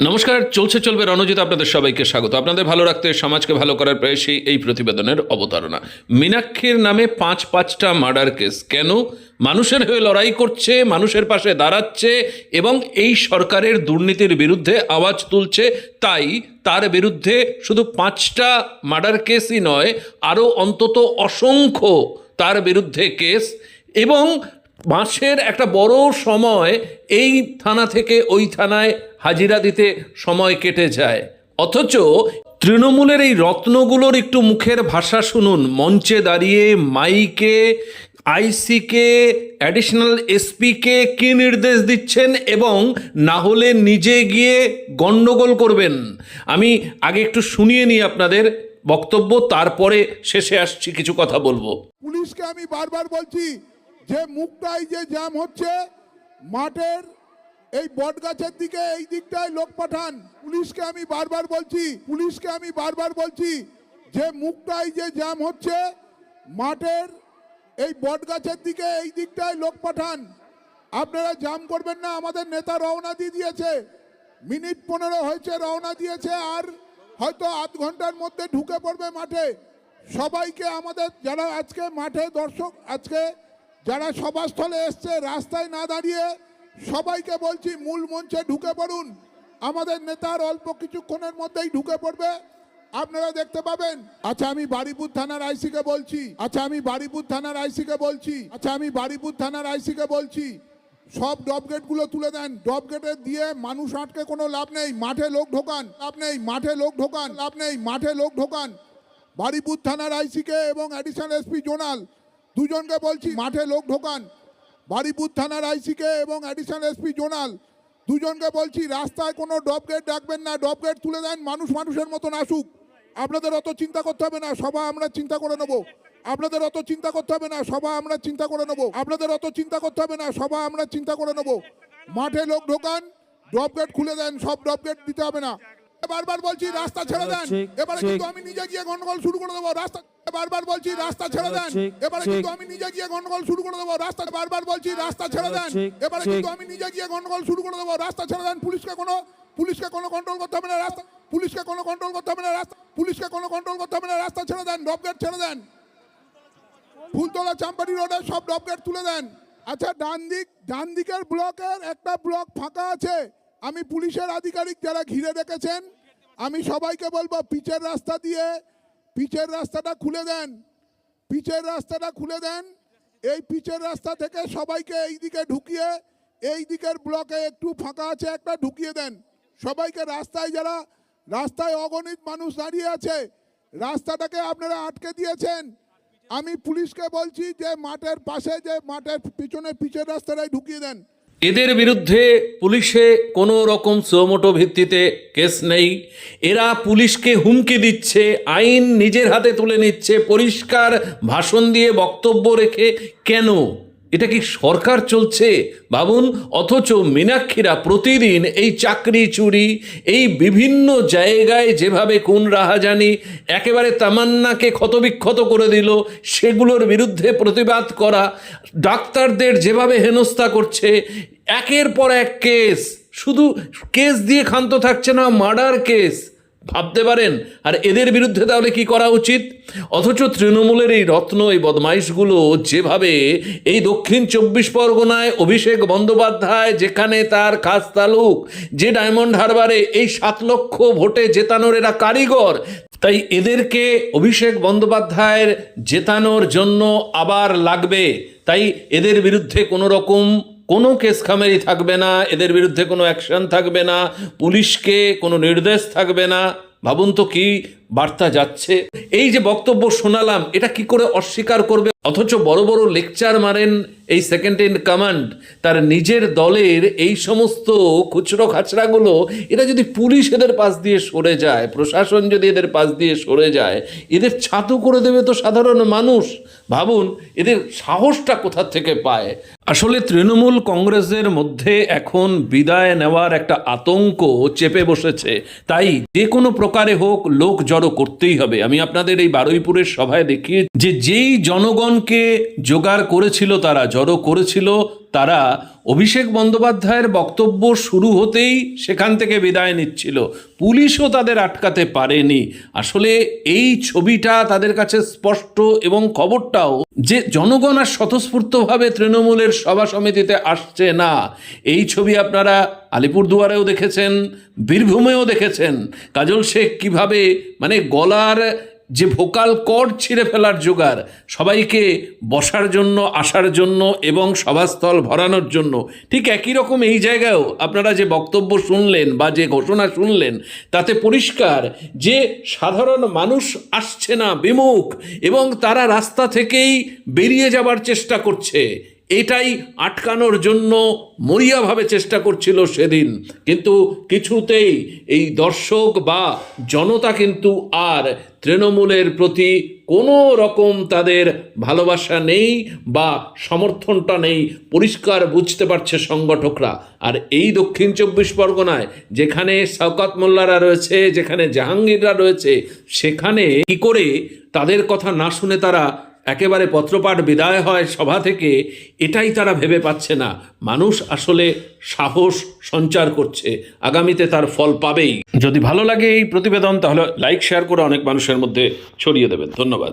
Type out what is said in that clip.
নমস্কার, চলছে, চলবে রণজিৎ, আপনাদের সবাইকে স্বাগত। আপনাদের ভালো রাখতে, সমাজকে ভালো করার প্রয়াসেই এই প্রতিবেদনের অবতারণা। মীনাক্ষীর নামে পাঁচ পাঁচটা মার্ডার কেস। কেন? মানুষের হয়ে লড়াই করছে, মানুষের পাশে দাঁড়াচ্ছে, এবং এই সরকারের দুর্নীতির বিরুদ্ধে আওয়াজ তুলছে। তাই তার বিরুদ্ধে শুধু পাঁচটা মার্ডার কেসই নয়, আরও অন্তত অসংখ্য তার বিরুদ্ধে কেস। এবং মাসের একটা বড় সময় এই থানা থেকে ওই থানায় হাজিরা দিতে সময় কেটে যায়। অথচ তৃণমূলের এই রত্নগুলোর একটু মুখের ভাষা শুনুন। মঞ্চে দাঁড়িয়ে মাইকে, আইসিকে অ্যাডিশনাল এসপিকে কি নির্দেশ দিচ্ছেন এবং না হলে নিজে গিয়ে গণ্ডগোল করবেন? আমি আগে একটু শুনিয়ে নিই আপনাদের বক্তব্য, তারপরে শেষে আসছি, কিছু কথা বলব। পুলিশকে আমি বারবার বলছি যে মুখটাই যে জ্যাম হচ্ছে, মাঠের এই বট গাছের দিকে, এই দিকটায় লোক পাঠান। পুলিশকে আমি বারবার বলছি, পুলিশকে আমি বারবার বলছি, যে মুখটাই যে জ্যাম হচ্ছে, মাঠের এই বট গাছের দিকে, এই দিকটায় লোক পাঠান। আপনারা জাম করবেন না, আমাদের নেতা রওনা দিয়ে দিয়েছে। মিনিট পনেরো হয়েছে, রওনা দিয়েছে, আর হয়তো আধ ঘণ্টার মধ্যে ঢুকে পড়বে মাঠে। সবাইকে আমাদের, যারা আজকে মাঠে দর্শক, আজকে যারা সভাস্থলে এসছে, রাস্তায় না দাঁড়িয়ে সবাইকে বলছি, মূল মঞ্চে ঢুকে পড়ুন। আমাদের নেতার অল্প কিছুক্ষণের মধ্যেই ঢুকে পড়বে। আপনারা দেখতে পাবেন। আচ্ছা আমি বারিপুর থানার আইসিকে বলছি। আচ্ছা আমি বারিপুর থানার আইসিকে বলছি। আচ্ছা আমি বারিপুর থানার আইসিকে বলছি। সব ডব গেটগুলো তুলে দেন। ডব গেটে দিয়ে মানুষ আটকে কোনো লাভ নেই। মাঠে লোক ঢোকান, লাভ নেই। মাঠে লোক ঢোকান, লাভ নেই। মাঠে লোক ঢোকান। বারিপুর থানার আইসিকে এবং অ্যাডিশনাল এসপি জোনাল দুজনকে বলছি, মাঠে লোক ঢোকান। বারিপুর থানার আইসিকে এবং অ্যাডিশনাল এসপি জোনাল। দুজনকে বলছি, রাস্তায় কোনো ডব গেট ডাকবেন না ডব গেট তুলে দেন, মানুষ মানুষের মতন আসুক। আপনাদের অত চিন্তা করতে হবে না, সভা আমরা চিন্তা করে নেব। আপনাদের অত চিন্তা করতে হবে না, সভা আমরা চিন্তা করে নেব। আপনাদের অত চিন্তা করতে হবে না, সভা আমরা চিন্তা করে নেব। মাঠে লোক ঢোকান, ড্রপ গেট খুলে দেন, সব ড্রপ গেট দিতে হবে না। বারবার বলছি রাস্তা ছেড়ে দেন। এবারে কিন্তু আমি নিজে গিয়ে গন্ডগোল শুরু করে দেবো রাস্তা বারবার বলছি রাস্তা ছেড়ে দেন। এবারে কিন্তু আমি নিজে গিয়ে গন্ডগোল শুরু করে দেবো রাস্তা বারবার বলছি রাস্তা ছেড়ে দেন। এবারে কিন্তু আমি নিজে গিয়ে গন্ডগোল শুরু করে দেবো রাস্তা ছেড়ে দেন। পুলিশকে কোনো পুলিশকে কোনো কন্ট্রোল করতে হবে না রাস্তা পুলিশকে কোনো কন্ট্রোল করতে হবে না রাস্তা পুলিশকে কোনো কন্ট্রোল করতে হবে না রাস্তা ছেড়ে দেন ড্রপ গেট ছেড়ে দেন। ফুলতলা চাম্পারি রোডে সব ড্রপ গেট তুলে দেন। আচ্ছা ডান দিক ডান দিকের ব্লকের একটা ব্লক ফাঁকা আছে। আমি পুলিশের আধিকারিক যারা ঘিরে রেখেছেন, আমি সবাইকে বলব পিচের রাস্তা দিয়ে, পিচের রাস্তাটা খুলে দেন। পিচের রাস্তাটা খুলে দেন। এই পিচের রাস্তা থেকে সবাইকে এই দিকে ঢুকিয়ে, এই দিকের ব্লকে একটু ফাঁকা আছে একটা ঢুকিয়ে দেন। সবাইকে রাস্তায় যারা, রাস্তায় অগণিত মানুষ দাঁড়িয়ে আছে, রাস্তাটাকে আপনারা আটকে দিয়েছেন। আমি পুলিশকে বলছি যে মাঠের পাশে যে মাঠের পিছনে পিচের রাস্তাটাই ঢুকিয়ে দেন। এদের বিরুদ্ধে পুলিশে কোনো রকম সোমোটো ভিত্তিতে কেস নেই। এরা পুলিশকে হুমকি দিচ্ছে, আইন নিজের হাতে তুলে নিচ্ছে, পরিষ্কার ভাষণ দিয়ে বক্তব্য রেখে কেন? এটা কি সরকার চলছে? ভাবুন, অথচ মীনাক্ষীরা প্রতিদিন এই চাকরি, চুরি, এই বিভিন্ন জায়গায় যেভাবে কোন রাহাজানি একেবারে তামান্নাকে ক্ষতবিক্ষত করে দিল, সেগুলোর বিরুদ্ধে প্রতিবাদ করা, ডাক্তারদের যেভাবে হেনস্থা করছে, একের পর এক কেস। শুধু কেস দিয়ে ক্ষান্ত থাকছে না, মার্ডার কেস। ভাবতে পারেন, আর এদের বিরুদ্ধে তাহলে কি করা উচিত? অথচ তৃণমূলের এই রত্ন, এই বদমাইশগুলো যেভাবে এই দক্ষিণ চব্বিশ পরগনায় অভিষেক বন্দ্যোপাধ্যায় যেখানে তার খাস তালুক, যে ডায়মন্ড হারবারে এই সাত লক্ষ ভোটে জেতানোর এরা কারিগর, তাই এদেরকে অভিষেক বন্দ্যোপাধ্যায়ের জেতানোর জন্য আবার লাগবে। তাই এদের বিরুদ্ধে কোনো রকম কোনো কেস খামেরি থাকবে না, এদের বিরুদ্ধে কোনো অ্যাকশন থাকবে না, পুলিশকে কোনো নির্দেশ থাকবে না। ভাবুন তো কি বার্তা যাচ্ছে। এই যে বক্তব্য শোনালাম, এটা কি করে অস্বীকার করবে? অথচ বড় বড় লেকচার মারেন এই সেকেন্ড ইন কমান্ড তার নিজের দলের এই সমস্ত খুচরো খাচড়াগুলো, এরা যদি পুলিশ এদের পাশ দিয়ে সরে যায়, প্রশাসন যদি এদের পাশ দিয়ে সরে যায়, এদের ছাতু করে দেবে তো সাধারণ মানুষ। ভাবুন, এদের সাহসটা কোথা থেকে পায়? আসলে তৃণমূল কংগ্রেসের মধ্যে এখন বিদায় নেওয়ার একটা আতঙ্ক চেপে বসেছে। তাই যে কোনো প্রকারে হোক, লোক জড়ো করতেই হবে। আমি আপনাদের এই বারুইপুরের সভায় দেখিয়ে যে যেই জনগণকে জোগাড় করেছিল তারা, জড়ো করেছিল তারা অভিষেক বন্দ্যোপাধ্যায়ের বক্তব্য শুরু হতেই সেখান থেকে বিদায় নিচ্ছিল। পুলিশও তাদের আটকাতে পারেনি। আসলে এই ছবিটা তাদের কাছে স্পষ্ট এবং খবরটাও যে জনগণ আর স্বতঃস্ফূর্তভাবে তৃণমূলের সভা সমিতিতে আসছে না। এই ছবি আপনারা আলিপুরদুয়ারেও দেখেছেন, বীরভূমেও দেখেছেন। কাজল শেখ কীভাবে মানে গলার যে ভোকাল কর্ড ছিঁড়ে ফেলার জোগাড়, সবাইকে বসার জন্য, আসার জন্য এবং সভাস্থল ভরানোর জন্য। ঠিক একই রকম এই জায়গায়ও আপনারা যে বক্তব্য শুনলেন বা যে ঘোষণা শুনলেন, তাতে পরিষ্কার যে সাধারণ মানুষ আসছে না, বিমুখ, এবং তারা রাস্তা থেকেই বেরিয়ে যাবার চেষ্টা করছে। এটাই আটকানোর জন্য মরিয়াভাবে চেষ্টা করছিল সেদিন। কিন্তু কিছুতেই এই দর্শক বা জনতা কিন্তু আর তৃণমূলের প্রতি কোনো রকম তাদের ভালোবাসা নেই বা সমর্থনটা নেই, পরিষ্কার বুঝতে পারছে সংগঠকরা। আর এই দক্ষিণ চব্বিশ পরগনায় যেখানে শওকত মোল্লারা রয়েছে, যেখানে জাহাঙ্গীররা রয়েছে, সেখানে কি করে তাদের কথা না শুনে তারা একেবারে পত্রপাঠ বিদায় হয় সভা থেকে, এটাই তারা ভেবে পাচ্ছে না। মানুষ আসলে সাহস সঞ্চার করছে, আগামীতে তার ফল পাবেই। যদি ভালো লাগে এই প্রতিবেদন, তাহলে লাইক শেয়ার করে অনেক মানুষের মধ্যে ছড়িয়ে দেবেন। ধন্যবাদ।